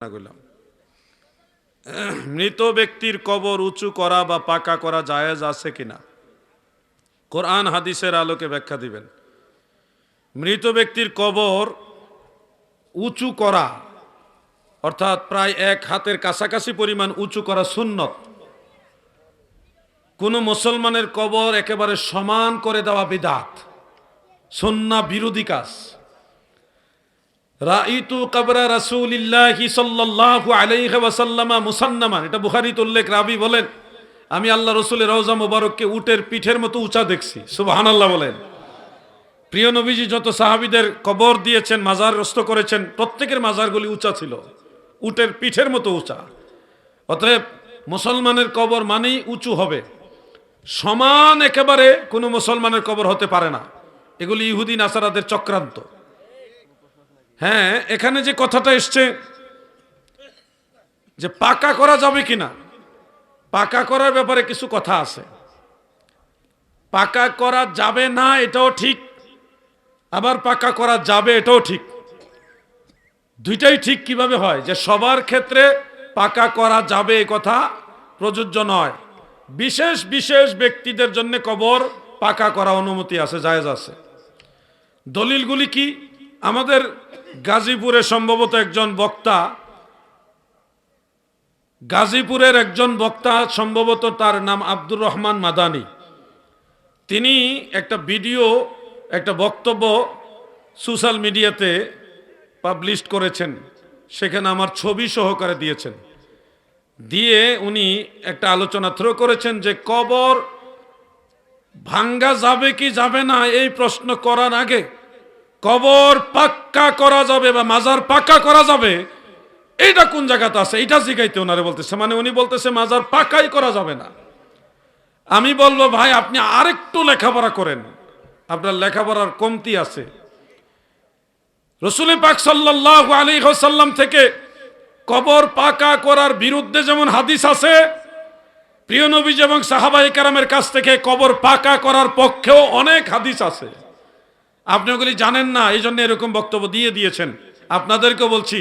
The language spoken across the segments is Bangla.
করলাম মৃত ব্যক্তির কবর উঁচু করা বা পাকা করা জায়েজ আছে কিনা? কোরআন হাদিসের আলোকে ব্যাখ্যা দিবেন। মৃত ব্যক্তির কবর উঁচু করা, অর্থাৎ প্রায় এক হাতের কাছাকাছি পরিমাণ উঁচু করা সুন্নত। কোনো মুসলমানের কবর একেবারে সমান করে দেওয়া বিদাত, সন্না বিরোধী কাজ। রাইতু কবরা রাসূলিল্লাহি সাল্লাল্লাহু আলাইহি ওয়াসাল্লামা মুসান্নামান। এটা বুখারীতে উল্লেখ, রাবি বলেন, আমি আল্লাহ রসুলের রওজা মোবারককে উটের পিঠের মতো উঁচা দেখছি। সুবহানাল্লাহ বলেন। প্রিয় নবীজি, যত সাহাবীদের কবর দিয়েছেন মাজার রস্ত করেছেন, প্রত্যেকের মাজারগুলি উঁচা ছিল। উটের পিঠের মতো উঁচা। অতএব মুসলমানের কবর মানেই উঁচু হবে। সমান একেবারে কোনো মুসলমানের কবর হতে পারে না। এগুলি ইহুদি, নাসারাদের চক্রান্ত। হ্যাঁ এখানে যে কথাটা এসছে যে পাকা করা যাবে কিনা, পাকা করার ব্যাপারে কিছু কথা আছে। পাকা করা যাবে না, এটাও ঠিক। আবার পাকা করা যাবে, এটাও ঠিক। দুইটাই ঠিক কীভাবে হয়? যে সবার ক্ষেত্রে পাকা করা যাবে এ কথা প্রযোজ্য নয়। বিশেষ বিশেষ ব্যক্তিদের জন্য কবর পাকা করা অনুমতি আছে, জায়েজ আছে। দলিলগুলি কি? আমাদের গাজীপুরে সম্ভবত একজন বক্তা। গাজীপুরের একজন বক্তা সম্ভবত তার নাম আব্দুর রহমান মাদানি। তিনি একটা ভিডিও, একটা বক্তব্য সোশ্যাল মিডিয়াতে পাবলিশ করেছেন। সেখানে আমার ছবি সহকারে দিয়েছেন। দিয়ে উনি একটা আলোচনা থ্রো করেছেন যে, কবর ভাঙ্গা যাবে কি যাবে না, এই প্রশ্ন করার আগে কবর পাক্কা করা যাবে বা মাজার পাক্কা করা যাবে, এইটা কোন জায়গাতে আছে? এটা জিগাইতে ওনারে বলতেছে। মানে উনি বলতেছে, মাজার পাকাই করা যাবে না। আমি বলব, ভাই, আপনি আরেকটু লেখাপড়া করেন। আপনার লেখাপড়ার কমতি আছে। রসুল পাক সাল্লাহ আলী সাল্লাম থেকে কবর পাকা করার বিরুদ্ধে যেমন হাদিস আছে, প্রিয় নবীজ এবং সাহাবাই কারামের কাছ থেকে কবর পাকা করার পক্ষেও অনেক হাদিস আছে। আপনি ওগুলি জানেন না, এই জন্য এরকম বক্তব্য দিয়ে দিয়েছেন। আপনাদেরকে বলছি,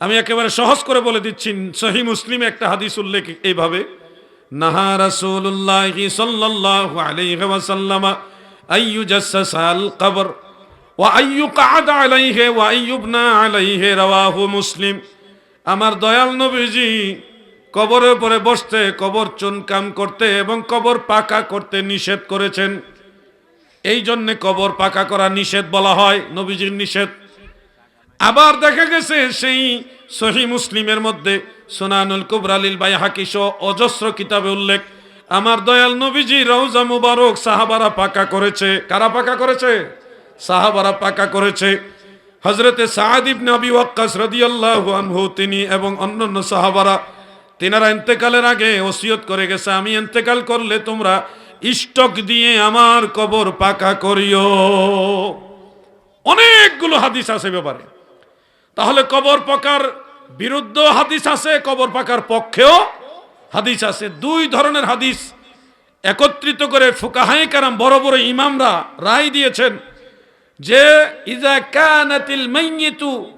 আমি একেবারে সহজ করে বলে দিচ্ছি, সহি মুসলিম একটা হাদিস উল্লেখ এইভাবে, নাহা ওয়া ওয়া মুসলিম। আমার দয়াল নবীজি কবরের উপরে বসতে, কবর চুনকাম করতে এবং কবর পাকা করতে নিষেধ করেছেন। এই জন্যে কবর পাকা করা নিষেধ বলা হয়, নবীজির নিষেধ। আবার দেখা গেছে সেই সহি মুসলিমের মধ্যে সোনানুল কুবরালিল বাই হাকিস অজস্র কিতাবে উল্লেখ, আমার দয়াল নবীজি রৌজা মুবারক সাহাবারা পাকা করেছে। কারা পাকা করেছে? সাহাবারা পাকা করেছে। হজরতে সাহাদিব নবী ওয়াক্কাস রাদিয়াল্লাহু আনহু, তিনি এবং অন্যান্য সাহাবারা, তিনারা ইন্তেকালের আগে ওসিয়ত করে গেছে, আমি ইন্তেকাল করলে তোমরা স্টক দিয়ে আমার কবর পাকা করিও। অনেকগুলো হাদিস আছে ব্যাপারে। তাহলে কবর পাকার বিরুদ্ধ হাদিস আছে, কবর পাকার পক্ষেও হাদিস আছে। দুই ধরনের হাদিস একত্রিত করে ফুকাহাই কারাম বড় বড় ইমামরা রায় দিয়েছেন যে, ইজা কানাতিল মাইয়িতু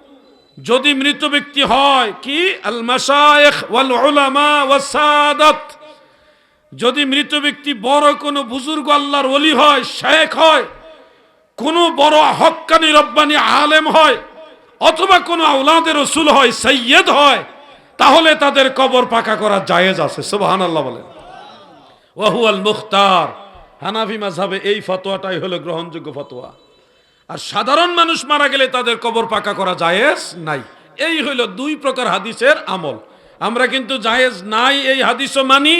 যদি মৃত ব্যক্তি হয়, কি? আল মাশায়েখ ওয়াল উলামা ওয়াস সাদাত যদি মৃত ব্যক্তি বড় কোনো বুজুর্গ আল্লাহর ওলি হয়, শেখ হয়, কোনো বড় হক্কানি রব্বানি আলেম হয়, অথবা কোনো আউলাদের রসুল হয়, সৈয়দ হয়, তাহলে তাদের কবর পাকা করা জায়েজ আছে। সুবাহান আল্লাহ বলেন। ওয়াহু আল মুখতার। হানাফি মাঝাবে এই ফতোয়াটাই হলো গ্রহণযোগ্য ফতোয়া। আর সাধারণ মানুষ মারা গেলে তাদের কবর পাকা করা জায়েজ নাই। এই হইল দুই প্রকার হাদিসের আমল। আমরা কিন্তু জায়েজ নাই, এই হাদিসও মানি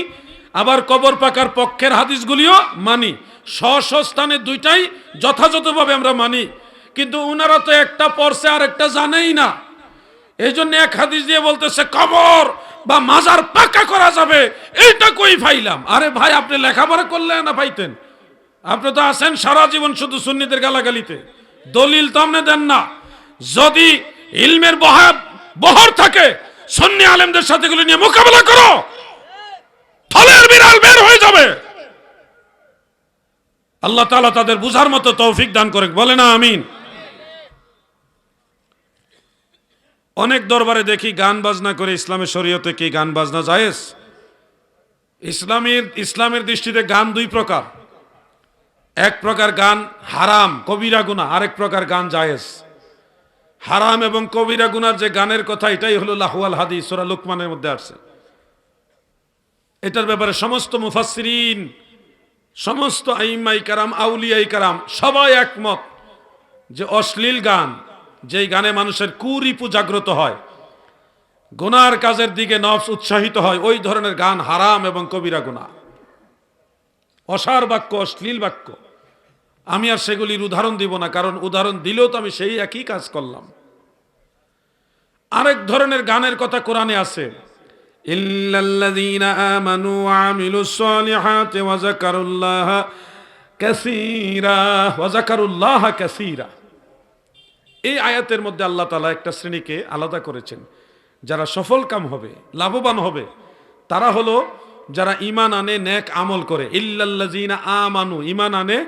আবার কবর পাকার পক্ষের হাদিসগুলিও মানি। স্ব স্থানে দুইটাই যথাযথভাবে আমরা মানি। কিন্তু উনারা তো একটা পড়ছে আর একটা জানেই না। এই জন্য এক হাদিস দিয়ে বলতেছে, কবর বা মাজার পাকা করা যাবে, এইটা কই ফাইলাম? আরে ভাই, আপনি লেখাপড়া করলে না পাইতেন? আপনি তো আছেন সারা জীবন শুধু সুন্নিদের গালাগালিতে। দলিল তো আপনি দেন না। যদি ইলমের বহাব বহর থাকে, সন্নি আলেমদের সাথে নিয়ে মোকাবেলা করো থলের বিড়াল বের হয়ে যাবে। আল্লাহ তাআলা তাদের বুঝার মতো তৌফিক দান করে বলে না, আমিন। অনেক দরবারে দেখি গান বাজনা করে ইসলামের শরীয়তে কি গান বাজনা জায়েজ? ইসলামের ইসলামের দৃষ্টিতে গান দুই প্রকার। এক প্রকার গান হারাম, কবিরা গুণা আরেক প্রকার গান জায়েজ। হারাম এবং কবিরা গুনার যে গানের কথা, এটাই হলো লাহুয়াল হাদি সোরা লুকমানের মধ্যে আসছে। এটার ব্যাপারে সমস্ত মুফাসসিরিন, সমস্ত আইমাই কারাম, আউলিয়াই কারাম, সবাই একমত যে অশ্লীল গান, যেই গানে মানুষের কুরিপু জাগ্রত হয়, গুনার কাজের দিকে নফস উৎসাহিত হয়, ওই ধরনের গান হারাম এবং কবিরা গুণা অসার বাক্য, অশ্লীল বাক্য। আমি আর সেগুলির উদাহরণ দিব না, কারণ উদাহরণ দিলেও তো আমি সেই একই কাজ করলাম। আরেক ধরনের গানের কথা কোরআনে আছে ইল্লাল্লাযীনা আমানু ওয়া আমিলুস সালিহাতি ওয়া যাকারুল্লাহ কাসীরা ওয়া যাকারুল্লাহ কাসীরা এই আয়াতের মধ্যে আল্লাহ তাআলা একটা শ্রেণীকে আলাদা করেছেন। যারা সফল কাম হবে, লাভবান হবে, তারা হলো যারা ইমান আনে, নেক আমল করে। ইল্লাল্লাযীনা আমানু ইমান আনে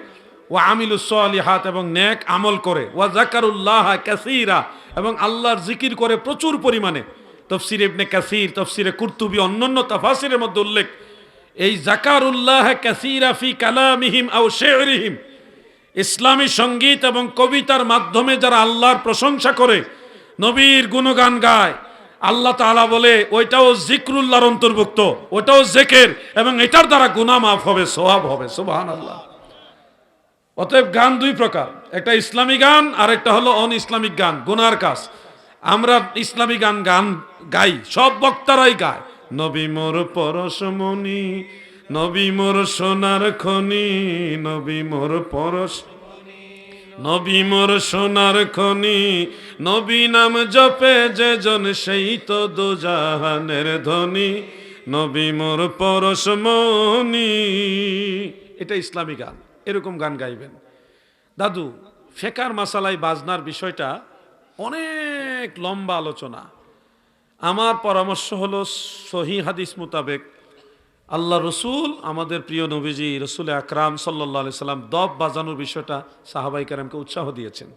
ও আমিলুস সালিহাত এবং নেক আমল করে। ওয়া যাকারুল্লাহ কাসীরা এবং আল্লাহর জিকির করে প্রচুর পরিমাণে। তফসির ইবনে কাসির, তফসিরে কুরতুবি, অন্যান্য তাফাসিরের মধ্যে উল্লেখ, এই জাকারুল্লাহ কাসীরা ফি কালামিহিম আও শেরিহিম, ইসলামী সংগীত এবং কবিতার মাধ্যমে যারা আল্লাহর প্রশংসা করে, নবীর গুণগান গায়, আল্লাহ তাআলা বলে, ওইটাও জিক্রুল্লাহর অন্তর্ভুক্ত ওটাও জেকের এবং এটার দ্বারা গুনাহ মাফ হবে সোহাব হবে, সুবহানাল্লাহ। অতএব গান দুই প্রকার, একটা ইসলামী গান আর একটা হলো অন ইসলামিক গান, গুনার কাজ। আমরা ইসলামী গান গান গাই, সব বক্তারাই গায়। নবী মোর পরশমণি নবী মোর সোনার খনি, নবী মোর পরশ নবী মোর সোনার খনি, নবী নাম জপে যে জন সেই তো দুজাহানের ধ্বনি নবী মোর পরশমণি এটা ইসলামী গান, এরকম গান গাইবেন। দাদু, ফেকার মাসালাই বাজনার বিষয়টা অনেক লম্বা আলোচনা। আমার পরামর্শ হলো সহি হাদিস মোতাবেক আল্লাহ রসুল, আমাদের প্রিয় নবীজি রসুল আকরাম সাল্লাহ সাল্লাম দব বাজানোর বিষয়টা সাহাবাই কারামকে উৎসাহ দিয়েছেন।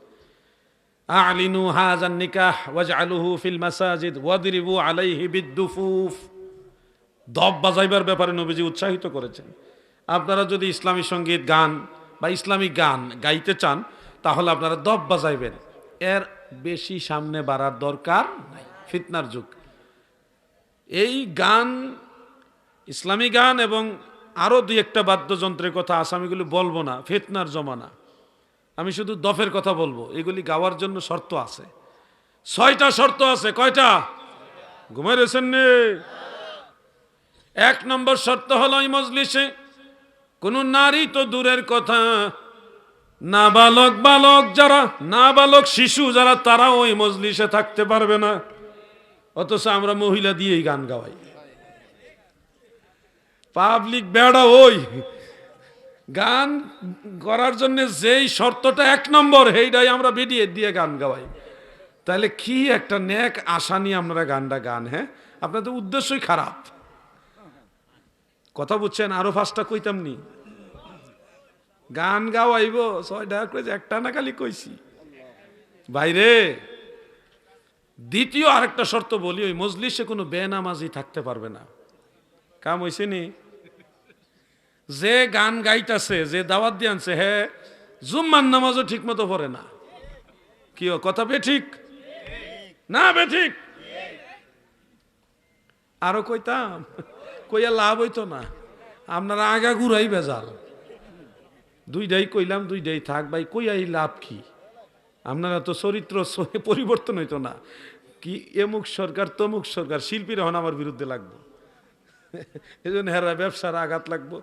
আলিনু হাজান নিকাহ ওয়াজ আলুহু ফিল মাসাজিদ ওয়াদিরিবু আলাইহি বিদ্দুফুফ। দব বাজাইবার ব্যাপারে নবীজি উৎসাহিত করেছেন। আপনারা যদি ইসলামী সংগীত, গান বা ইসলামী গান গাইতে চান, তাহলে আপনারা দব বাজাইবেন। এর বেশি সামনে বাড়ার দরকার নাই, ফিতনার যুগ। এই গান, ইসলামী গান এবং আরও দুই একটা বাদ্যযন্ত্রের কথা আসামিগুলি বলব না, ফিতনার জমানা। আমি শুধু দফের কথা বলব, এগুলি গাওয়ার জন্য শর্ত আছে। ছয়টা শর্ত আছে, কয়টা? ঘুমাই রয়েছেন এক নম্বর শর্ত হলো এই মজলিসে, কোন নারী তো দূরের কথা না বালক বালক যারা না বালক শিশু যারা, তারা ওই মজলিসে থাকতে পারবে না। অথচ আমরা মহিলা দিয়েই গান গাওয়াই। পাবলিক বেড়া ওই, গান করার জন্য যেই শর্তটা এক নম্বর, সেইটাই আমরা বেরিয়ে দিয়ে গান গাওয়াই। তাহলে কি একটা ন্যাক আশা নিয়ে আপনারা গানটা গান হ্যাঁ? আপনাদের উদ্দেশ্যই খারাপ। কথা বুঝছেন? আরও ফার্স্টটা কইতাম নি। গান গাওয়াইব ছয়টা করে একটা না খালি কইছি। বাইরে দ্বিতীয় আরেকটা শর্ত বলি, ওই মজলিসে কোনো বেনামাজি থাকতে পারবে না। কাম হইছে নি? যে গান গাইতাছে, যে দাওয়াত দিয়ে আনছে হ্যাঁ জুম্মার নামাজও ঠিক মতো পড়ে না। কি কথা বে ঠিক? না বে ঠিক? আরও কইতাম, কইয়া লাভ হইতো না। আপনারা আগা ঘুরাই বেজাল। দুইটাই কইলাম দুইটাই থাক, ভাই কইয়াই লাভ কি? আপনারা তো চরিত্র পরিবর্তন হইতো না। কি এমুক সরকার, তমুক সরকার, শিল্পীরা হন আমার বিরুদ্ধে লাগবো। এই জন্য হেরা ব্যবসার আঘাত লাগবো।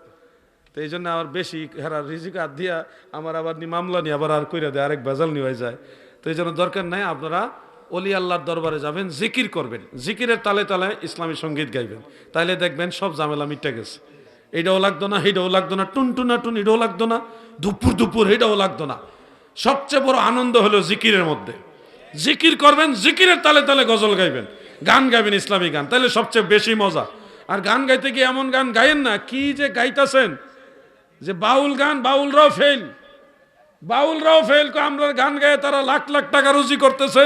তো এই জন্য আমার বেশি হেরা রিজিক হাত দিয়া আমার আবার নি মামলা নিয়ে আবার আর কইরা দেয়, আরেক বেজাল নিয়ে যায়। তো এই জন্য দরকার নাই, আপনারা অলি আল্লাহর দরবারে যাবেন, জিকির করবেন। জিকিরের তালে তালে ইসলামী সংগীত গাইবেন। তাইলে দেখবেন সব ঝামেলা মিটে গেছে। এইটাও লাগতো না এইটাও লাগতো না টুনটুনা টুন এটাও লাগতো না, দুপুর দুপুর এটাও লাগতো না। সবচেয়ে বড় আনন্দ হলো জিকিরের মধ্যে। জিকির করবেন, জিকিরের তালে তালে গজল গাইবেন। গান গাইবেন ইসলামী গান তাহলে সবচেয়ে বেশি মজা। আর গান গাইতে গিয়ে এমন গান গাইেন না, কি যে গাইতেছেন? যে বাউল গান বাউলরাও ফেল বাউলরাও ফেল আমরা গান গায়ে তারা লাখ লাখ টাকা রুজি করতেছে,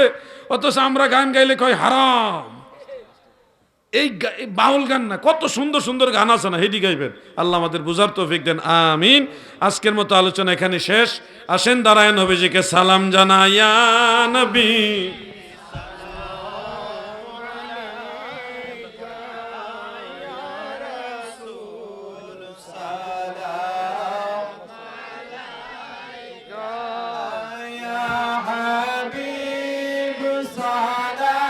অথচ আমরা গান গাইলে কয় হারাম। এই বাউল গান না, কত সুন্দর সুন্দর গান আছে না, হেডি গাইবেন। আল্লাহ আমাদের বুঝার তৌফিক দেন, আমিন। আজকের মতো আলোচনা এখানে শেষ। আসেন দাঁড়ায় নবীজিকে সালাম জানাইয়া, নবী।